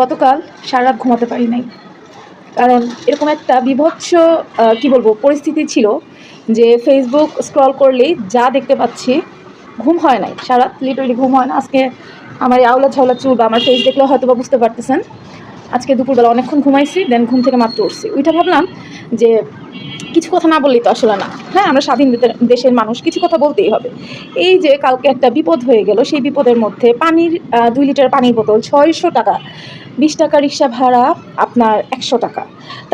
গতকাল সারা রাত ঘুমাতে পারি নাই। কারণ এরকম একটা বিভৎস কি বলব, পরিস্থিতি ছিল যে ফেসবুক স্ক্রল করলেই যা দেখতে পাচ্ছি, ঘুম হয় নাই। সারা লিটারলি ঘুম হয় না। আজকে আমার আওলা ঝাওলা চুল বা আমার ফেস দেখলে হয়তো বা বুঝতে পারতেছেন। আজকে দুপুরবেলা অনেকক্ষণ ঘুমাইছি দেন ঘুম থেকে মাত্র উঠছি। ওইটা ভাবলাম যে কিছু কথা না বললেই তো আসলে না। হ্যাঁ আমরা স্বাধীন দেশের মানুষ, কিছু কথা বলতেই হবে। এই যে কালকে একটা বিপদ হয়ে গেল, সেই বিপদের মধ্যে পানির দুই লিটার পানির বোতল ছয়শো টাকা, বিশ টাকা রিক্সা ভাড়া আপনার একশো টাকা।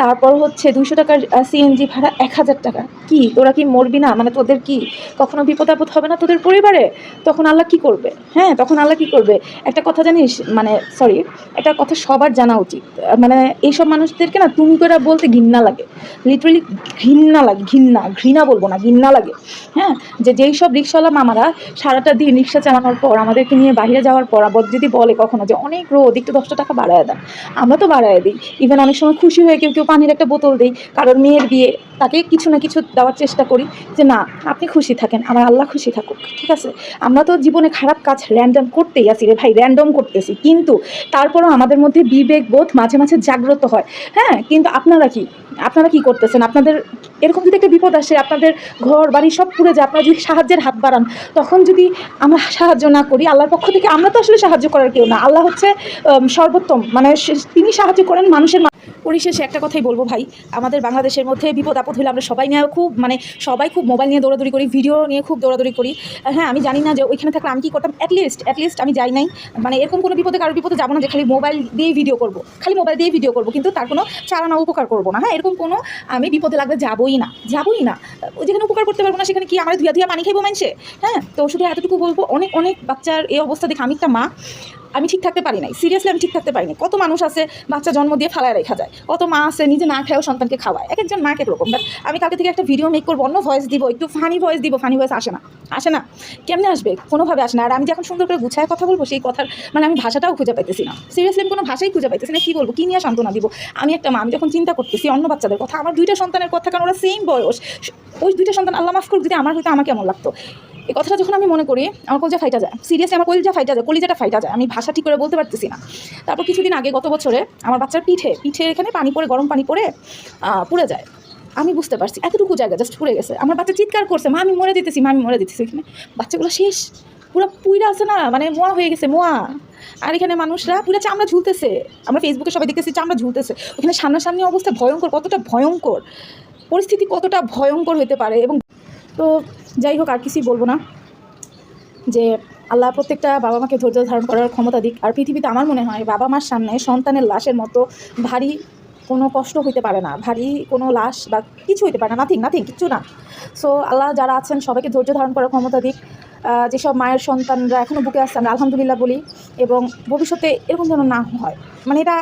তারপর হচ্ছে দুশো টাকার সিএনজি ভাড়া এক হাজার টাকা। কি? তোরা কি মরবি না? মানে তোদের কি কখনো বিপদ আপদ হবে না তোদের পরিবারে? তখন আল্লাহ কি করবে? হ্যাঁ তখন আল্লাহ কি করবে? একটা কথা জানিস মানে সরি একটা কথা সবার জানা উচিত। মানে এইসব মানুষদেরকে না তুমি করে বলতে ঘৃণা লাগে। লিটারালি ঘৃণা লাগে, ঘৃণা ঘৃণা বলব না, ঘৃণা লাগে। হ্যাঁ যে যেই সব রিক্সাওয়ালা মামারা সারাটা দিন রিক্সা চালানোর পর, আমাদেরকে নিয়ে বাইরে যাওয়ার পর, আবার যদি বলে কখনো যে অনেক রোদ, একটু দশটা টাকা বাড়ায় দেন, আমরা তো বাড়ায় দিই। ইভেন অনেক সময় খুশি হয়ে কেউ কেউ পানির একটা বোতল দিই, কারোর মেয়ের বিয়ে, তাকে কিছু না কিছু দেওয়ার চেষ্টা করি যে না, আপনি খুশি থাকেন, আমার আল্লাহ খুশি থাকুক, ঠিক আছে? আমরা তো জীবনে খারাপ কাজ র্যান্ডম করতেই আছি রে ভাই র্যান্ডম করতেছি, কিন্তু তারপরও আমাদের মধ্যে বিবেক বোধ মাঝে মাঝে জাগ্রত হয়। হ্যাঁ কিন্তু আপনারা কি? আপনারা কি করতেছেন? আপনাদের এরকম যদি একটা বিপদ আসে, আপনাদের ঘর, বাড়ি সব পুড়ে যায়, আপনারা যদি সাহায্যের হাত বাড়ান, তখন যদি আমরা সাহায্য না করি, আল্লাহর পক্ষ থেকে আমরা তো আসলে সাহায্য করার কেউ না। আল্লাহ হচ্ছে সর্বোত্তম মানে তিনি সাহায্য করেন মানুষের পরিশেষে একটা কথাই বলব ভাই, আমাদের বাংলাদেশের মধ্যে বিপদ আপদ হলে আমরা সবাই নিয়ে খুব মানে সবাই খুব মোবাইল নিয়ে দৌড়াদৌড়ি করি ভিডিও নিয়ে খুব দৌড়াদৌড়ি করি। হ্যাঁ আমি জানি না যে ওইখানে থাকলে আমি কী করতাম অ্যাটলিস্ট অ্যাটলিস্ট আমি যাই নাই। মানে এরকম কোনো বিপদে, কারোর বিপদে যাব না যে খালি মোবাইল দিয়েই ভিডিও করব। খালি মোবাইল দিয়ে ভিডিও করব, কিন্তু তার কোনো চালানা উপকার করব না। হ্যাঁ এরকম কোনো আমি বিপদে লাগলে যাবোই না যাবোই না। যেখানে উপকার করতে পারব না, সেখানে কি আমার ধুয়া ধুয়া পানি খাইবো মানুষে হ্যাঁ তো শুধু এতটুকু বলব, অনেক অনেক বাচ্চার এই অবস্থা দেখে আমি একটা মা। আমি ঠিক থাকতে পারি নাই। সিরিয়াসলি আমি ঠিক থাকতে পারি নাই। কত মানুষ আছে, বাচ্চা জন্ম দিয়ে ফালায় রেখা যায়। কত মা আছে, নিজে না খায়ও সন্তানকে খাওয়ায়। এক একজন মা এক এক রকম বাট আমি কালকে থেকে একটা ভিডিও মেক করব, অন্য ভয়েস দিব, একটু ফানি ভয়েস দিব ফানি ভয়েস আসে না। আসে না। কেমনে আসবে? কোনোভাবে আসে না। আর আমি যখন সুন্দর করে গুছায় কথা বলব, সেই কথার মানে আমি ভাষাটাও খুঁজে পাইতেছি না। সিরিয়াসলি আমি কোনো ভাষাই খুঁজে পাইতেছি না। কী বলব? কী নিয়ে সান্ত্বনা দিব? আমি একটা মা, আমি যখন চিন্তা করতেছি অন্য বাচ্চাদের কথা, আমার দুইটা সন্তানের কথা, কারণ ওরা সেম বয়স। ওই দুইটা সন্তান আল্লাহ মাফ করুক, যদি আমার হয়তো আমার কেমন লাগতো? এই কথাটা যখন আমি মনে করি আমার কলজা ফাইটা যায়। সিরিয়াসলি আমার কলজা ফাইটা যায় কলিজাটা ফাইটা যায় আমি ভাষা ঠিক করে বলতে পারতেছি না। তারপর কিছুদিন আগে গত বছরে আমার বাচ্চার পিঠে পিঠে এখানে পানি পড়ে গরম পানি আহ, পুড়ে যায়। আমি বুঝতে পারছি এতটুকু জায়গা জাস্ট পুড়ে গেছে। আমার বাচ্চা চিৎকার করছে মা আমি মরে দিতেছি মা আমি মরে দিতেছি এখানে। বাচ্চাগুলো শেষ। পুরো পুইরা আছে না মানে মোয়া হয়ে গেছে মোয়া। আর এখানে মানুষরা পুরো চামড়া ঝুলতেছে। আমরা ফেসবুকে সবাই দেখতেছি চামড়া ঝুলতেছে। ওখানে সামনাসামনি অবস্থা ভয়ঙ্কর কতটা ভয়ঙ্কর। পরিস্থিতি কতটা ভয়ঙ্কর হতে পারে এবং তো যাই হোক, আর কিছুই বলব না। যে আল্লাহ প্রত্যেকটা বাবা মাকে ধৈর্য ধারণ করার ক্ষমতা দিক, আর পৃথিবীতে আমার মনে হয় বাবা মার সামনে সন্তানের লাশের মতো ভারী কোনো কষ্ট হইতে পারে না, ভারী কোনো লাশ বা কিছু হইতে পারে না নাথিং নাথিং কিচ্ছু না। সো আল্লাহ যারা আছেন, সবাইকে ধৈর্য ধারণ করার ক্ষমতা দিক। যেসব মায়ের সন্তানরা এখনও বুকে আসছে, আমরা আলহামদুলিল্লাহ বলি, এবং ভবিষ্যতে এরকম যেন না হয়। মানে এটা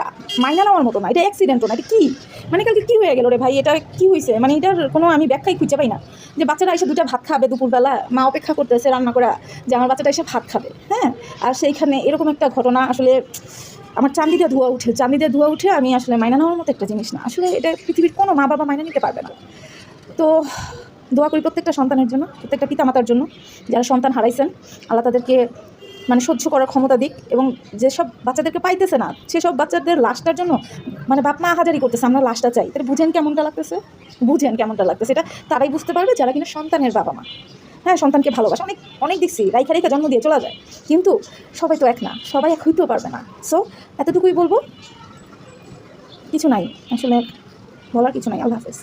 মাইনা নেওয়ার মতো না, এটা অ্যাক্সিডেন্টও না, এটা কী? মানে কালকে কী হয়ে গেল রে ভাই, এটা কী হয়েছে মানে এটার কোনো আমি ব্যাখ্যাই খুঁজে পাই না। যে বাচ্চারা এসে দুটা ভাত খাবে দুপুরবেলা, মা অপেক্ষা করতেছে রান্না করা, যে আমার বাচ্চাটা এসে ভাত খাবে হ্যাঁ? আর সেইখানে এরকম একটা ঘটনা আসলে আমার চান্দি দিয়ে ধোয়া উঠে, চান্দি দিয়ে ধোয়া উঠে আমি আসলে মাইনা নেওয়ার মতো একটা জিনিস না। আসলে এটা পৃথিবীর কোনো মা বাবা মাইনা নিতে পারবে না। তো দোয়া করি প্রত্যেকটা সন্তানের জন্য, প্রত্যেকটা পিতামাতার জন্য, যারা সন্তান হারাইছেন, আল্লাহ তাদেরকে মানে সহ্য করার ক্ষমতা দিক এবং যেসব বাচ্চাদেরকে পাইতেছে না, সেসব বাচ্চাদের লাশটার জন্য মানে বাপ মা হাজারি করতেছে, আমরা লাশটা চাই। তাহলে বুঝেন কেমনটা লাগতেছে? বুঝেন কেমনটা লাগতেছে? এটা তারাই বুঝতে পারবে যারা কিনা সন্তানের বাবা মা। হ্যাঁ সন্তানকে ভালোবাসে। অনেক অনেক দেখছি, রাইখা রেখা জন্ম দিয়ে চলে যায়। কিন্তু সবাই তো এক না, সবাই এক হইতেও পারবে না। সো এতটুকুই বলব। কিছু নাই। আসলে বলার কিছু নাই। আল্লাহ হাফেজ।